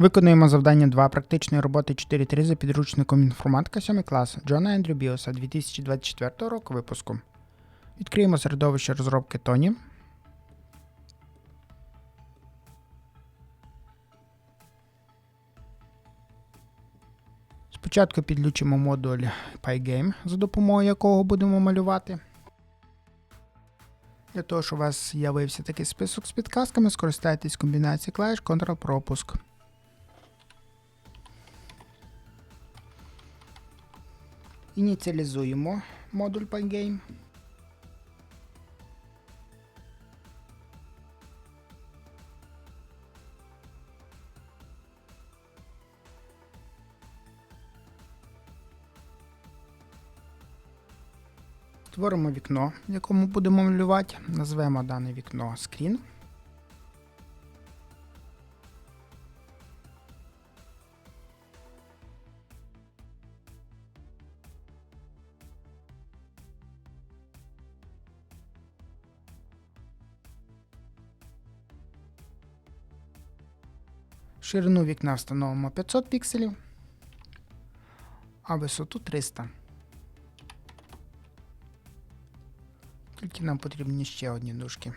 Виконуємо завдання 2 практичної роботи 4.3 за підручником інформатика 7 клас Джона Ендрю Біоса 2024 року випуску. Відкриємо середовище розробки Тоні. Спочатку підключимо модуль Pygame, за допомогою якого будемо малювати. Для того, щоб у вас з'явився такий список з підказками, скористайтесь комбінацією клавіш Ctrl-пропуск. Ініціалізуємо модуль Pygame. Створимо вікно, в якому будемо малювати. Назвемо дане вікно Screen. Ширину вікна встановимо 500 пікселів, а висоту 300. Тільки нам потрібні ще одні дужки.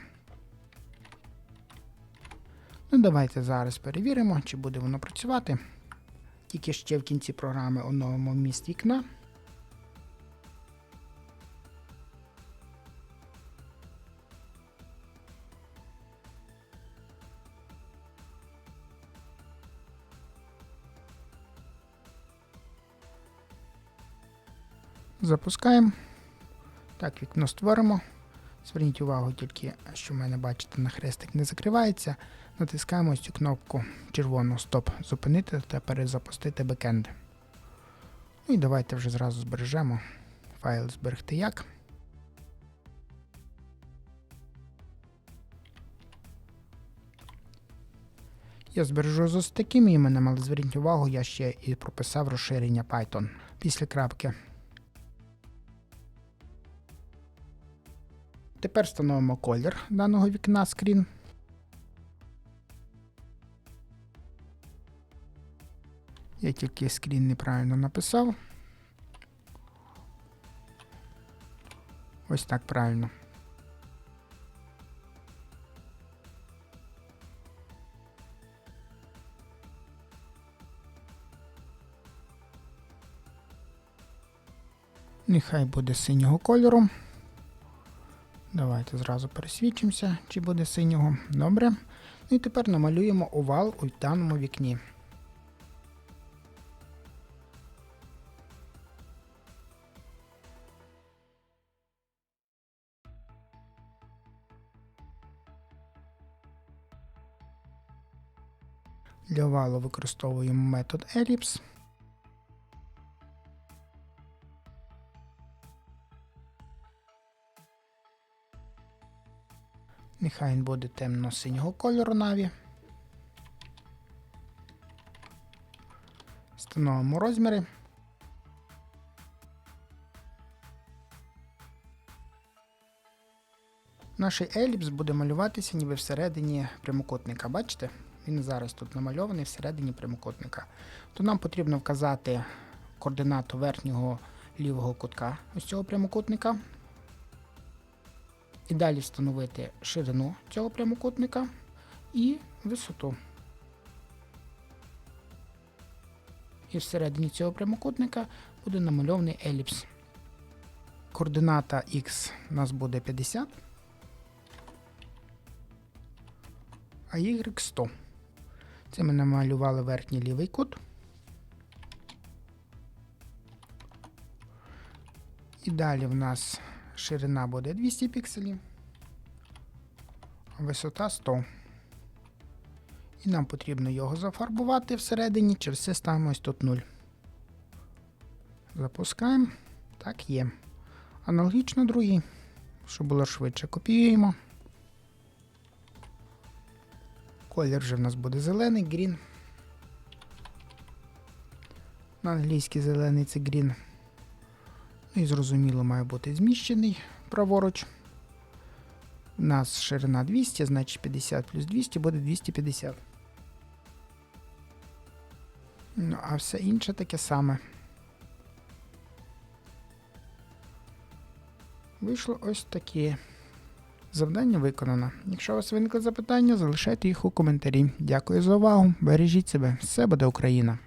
Ну, давайте зараз перевіримо, чи буде воно працювати. Тільки ще в кінці програми оновимо вміст вікна. Запускаємо. Так, вікно створимо. Зверніть увагу тільки, що в мене, бачите, на хрестик не закривається. Натискаємо ось цю кнопку червону Стоп. Зупинити та перезапустити бекенд. Ну і давайте вже зразу збережемо. Файл зберегти як. Я збережу з таким іменем, але зверніть увагу, я ще і прописав розширення Python після крапки. Тепер встановимо колір даного вікна скрін. Я тільки скрін неправильно написав. Ось так правильно. Нехай буде синього кольору. Давайте зразу пересвідчимося, чи буде синього. Добре. Ну і тепер намалюємо овал у даному вікні. Для овалу використовуємо метод Ellipse. Нехай він буде темно-синього кольору наві. Встановимо розміри. Наш еліпс буде малюватися ніби всередині прямокутника. Бачите? Він зараз тут намальований всередині прямокутника. То нам потрібно вказати координату верхнього лівого кутка ось цього прямокутника. І далі встановити ширину цього прямокутника і висоту. І всередині цього прямокутника буде намальований еліпс. Координата X у нас буде 50, а Y 100. Це ми намалювали верхній лівий кут. І далі в нас ширина буде 200 пікселів, висота 100. І нам потрібно його зафарбувати всередині, через це ставимо ось тут 0. Запускаємо. Так, є. Аналогічно другий, щоб було швидше, копіюємо. Колір вже в нас буде зелений, green. На англійський зелений це green. Ну і зрозуміло, має бути зміщений праворуч. У нас ширина 200, значить 50 плюс 200 буде 250. Ну, а все інше таке саме. Вийшло ось таке. Завдання виконано. Якщо у вас виникли запитання, залишайте їх у коментарі. Дякую за увагу. Бережіть себе. Все буде Україна!